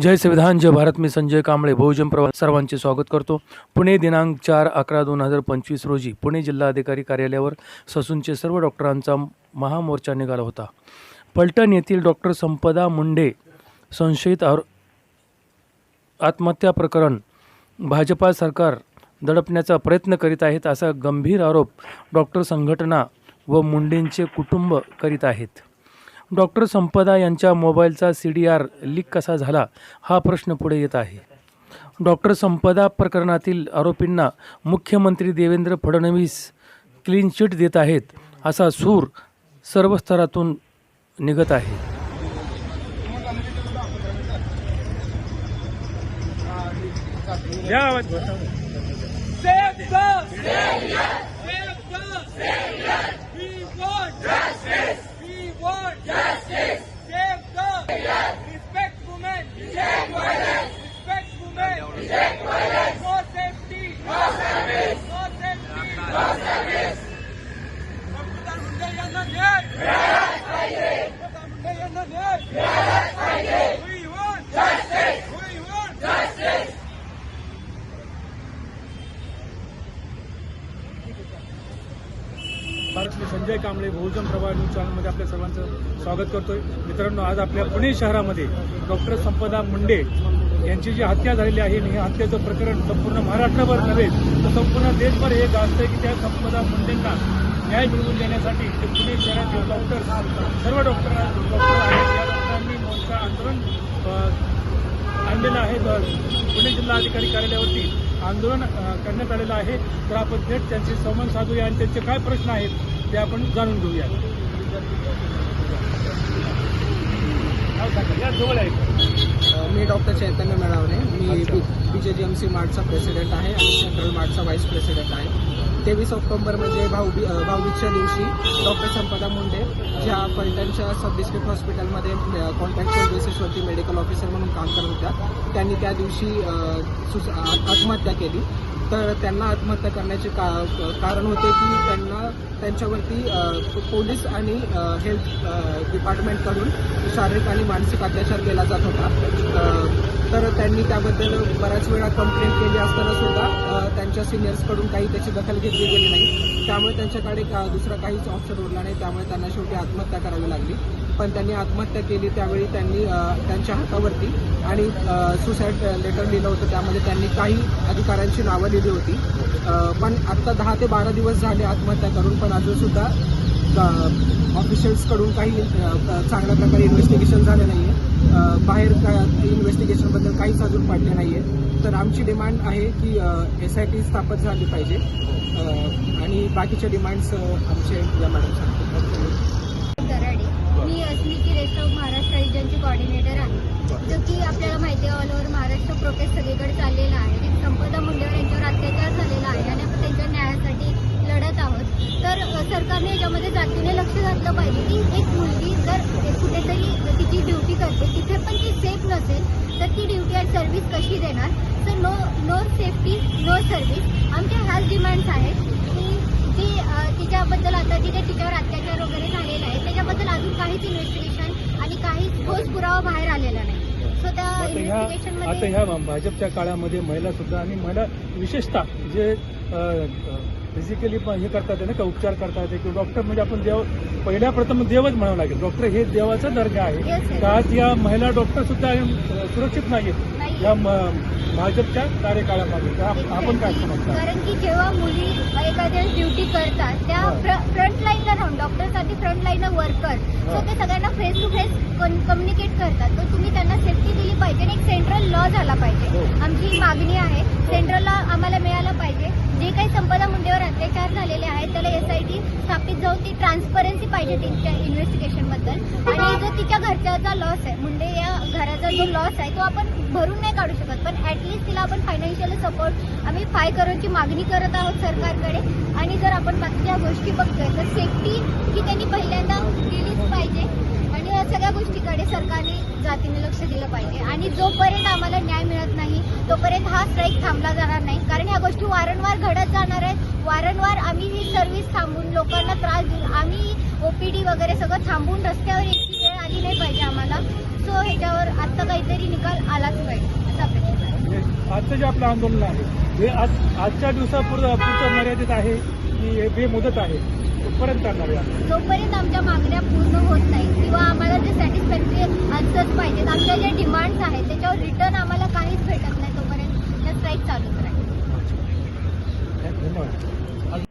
जय संविधान जय भारत मी संजय कांबळे बहुजन प्रवास सर्वांचे स्वागत करतो. पुणे दिनांक चार अकरा दोन हजार पंचवीस रोजी पुणे जिल्हाधिकारी कार्यालयावर ससूनचे सर्व डॉक्टरांचा महामोर्चा निघाला होता. पलटण येथील डॉक्टर संपदा मुंडे संशयित आरो आत्महत्या प्रकरण भाजपा सरकार दडपण्याचा प्रयत्न करीत आहेत असा गंभीर आरोप डॉक्टर संघटना व मुंडेंचे कुटुंब करीत आहेत. डॉक्टर संपदा यांच्या मोबाईलचा सी डी आर लीक कसा झाला हा प्रश्न पुढे येत आहे. डॉक्टर संपदा प्रकरणातील आरोपींना मुख्यमंत्री देवेंद्र फडणवीस क्लीन चिट देत आहेत असा सूर सर्व स्तरातून निघत आहे. Save संजय कांबळे बहुजन प्रभाग न्यूज चॅनलमध्ये आपल्या सर्वांचं स्वागत करतोय. मित्रांनो आज आपल्या पुणे शहरामध्ये डॉक्टर संपदा मुंडे यांची जी हत्या झालेली आहे आणि हे हत्येचं प्रकरण संपूर्ण महाराष्ट्रभर नव्हे तर संपूर्ण देशभर हे गाजतंय की त्या संपदा मुंडेंना न्याय मिळवून देण्यासाठी ते पुणे शहरातील डॉक्टर सर्व डॉक्टर डॉक्टर आहेत. या डॉक्टरांनी मोर्चा आंदोलन आणलेलं आहे. पुणे जिल्हाधिकारी कार्यालयावरती आंदोलन करण्यात आलेलं आहे. तर आपण थेट त्यांचे संवाद साधूया. आणि त्यांचे काय प्रश्न आहेत ते आपण जाणून घेऊया? मी डॉक्टर चैतन्य मेळावणे. मी B J G M C मार्टचा president आहे आणि सेंट्रल मार्टचा व्हाईस प्रेसिडेंट आहे. तेवीस ऑक्टोबर म्हणजे भाऊबी भाऊबीजच्या दिवशी डॉक्टर संपदा मुंडे ज्या पलटणच्या सब डिस्ट्रिक्ट हॉस्पिटलमध्ये कॉन्ट्रॅक्च्युअल बेसिसवरती मेडिकल ऑफिसर म्हणून काम करत होत्या. त्यांनी त्या दिवशी आत्महत्या केली. तर त्यांना आत्महत्या करण्याचे का कारण होते की त्यांना त्यांच्यावरती पोलीस आणि हेल्थ डिपार्टमेंटकडून शारीरिक आणि मानसिक अत्याचार केला जात होता. तर त्यांनी त्याबद्दल बऱ्याच वेळा कंप्लेंट केली असताना त्यांच्या सिनियर्सकडून काही त्याची दखल घेतली गेली नाही. त्यामुळे त्यांच्याकडे का दुसरा काहीच ऑप्शन उरला नाही. त्यामुळे त्यांना शेवटी आत्महत्या करावी लागली. पण त्यांनी आत्महत्या केली त्यावेळी त्यांनी त्यांच्या हातावरती आणि सुसाईड लेटर लिहिलं होतं. त्यामध्ये त्यांनी काही अधिकाऱ्यांची नावं लिहिली होती. पण आत्ता दहा ते बारा दिवस झाले आत्महत्या करून पण अजूनसुद्धा ऑफिशियल्सकडून काही चांगल्या प्रकारे इन्व्हेस्टिगेशन झालं नाही. बाहेर का इन्व्हेस्टिगेशनबद्दल काहीच अजून पडले नाही आहे तर आमची डिमांड आहे की एस आय टी स्थापन झाली पाहिजे. आणि बाकीच्या डिमांड्स आमचे या मॅडम सांगतात दराडे. मी अस्मिती रेस्ट ऑफ महाराष्ट्र रिजनची कॉर्डिनेटर आहे. जो की आपल्याला माहिती आहे ऑल ओव्हर महाराष्ट्र प्रोटेस्ट सगळीकडे चाललेला आहे. संपदा मुंडेवर यांच्यावर अत्याचार झालेला आहे. आणि आपण त्यांच्या न्यायासाठी लढत आहोत. तर सरकारने याच्यामध्ये जातीने लक्ष घातलं पाहिजे की एक मुलगी जर कुठेतरी करते तिथे पण ती सेफ नसेल तर ती ड्युटी आणि सर्व्हिस कशी देणार? तर no no safety no service आमच्या ह्याच डिमांड्स आहेत. की जी तिच्याबद्दल आता जिथे तिच्यावर अत्याचार वगैरे झालेला आहे त्याच्याबद्दल अजून काहीच इन्व्हेस्टिगेशन आणि काहीच ठोस पुरावा बाहेर आलेला नाही. सो त्या आता ह्या भाजपच्या काळामध्ये महिला सुद्धा आणि महिला विशेषतः जे फिजिकली हे करतात ना का उपचार करतात किंवा डॉक्टर म्हणजे आपण देव पहिल्या प्रथम देवच म्हणावं लागेल. डॉक्टर हे देवाचा दर्जा आहे. Sir. त्यात या महिला डॉक्टर सुद्धा सुरक्षित नाहीत नाही. या भाजपच्या कार्यकाळामध्ये आपण काय समजता? कारण की जेव्हा मुली एखाद्या ड्युटी करतात त्या हा. फ्रंट लाईनला राहून डॉक्टरसाठी फ्रंट लाईनला वर्कर सो हा. ते सगळ्यांना फेस टू फेस कम्युनिकेट करतात. तर तुम्ही त्यांना सेफ्टी दिली पाहिजे आणि एक सेंट्रल लॉ झाला पाहिजे. हो. आमची मागणी आहे सेंट्रल लॉ आम्हाला मिळाला पाहिजे. जे काही संपदा अत्याचार झालेले आहेत त्याला एस आय टी स्थापित जाऊन ती ट्रान्सपरन्सी पाहिजे त्यांच्या इन्व्हेस्टिगेशनबद्दल. आणि जो तिच्या घरच्याचा लॉस आहे मुंडे या घराचा जो लॉस आहे तो आपण भरून नाही काढू शकत. पण ऍटलिस्ट तिला आपण फायनान्शियल सपोर्ट आम्ही फाय करोडची मागणी करत आहोत सरकारकडे. आणि जर आपण बाकीच्या गोष्टी बघतोय तर सेफ्टी ही त्यांनी पहिल्यांदा दिलीच पाहिजे. सगळ्या गोष्टीकडे सरकारने जातीने लक्ष दिलं पाहिजे. आणि जोपर्यंत आम्हाला न्याय मिळत नाही तोपर्यंत हा स्ट्राईक थांबला जाणार नाही. कारण ह्या गोष्टी वारंवार घडत जाणार आहेत. वारंवार आम्ही ही सर्व्हिस थांबून लोकांना त्रास देऊन आम्ही ओपीडी वगैरे सगळं थांबून रस्त्यावर यायची वेळ आली नाही पाहिजे आम्हाला. सो ह्याच्यावर आत्ता काहीतरी निकाल आलाच पाहिजे. असं म्हणजे आजचं जे आपलं आंदोलन आहे हे आज आजच्या दिवसापुरतं मर्यादित आहे की हे बेमुदत आहे? कुठपर्यंत करणार आहे? जोपर्यंत आमच्या मागण्या पूर्ण होत नाही किंवा आम्हाला जे सॅटिस्फॅक्टरी आन्सर्स पाहिजेत आमच्या जे डिमांड्स आहेत त्याच्यावर रिटर्न आम्हाला काहीच भेटत नाही तोपर्यंत. स्ट्राईक चालूच राहील. धन्यवाद.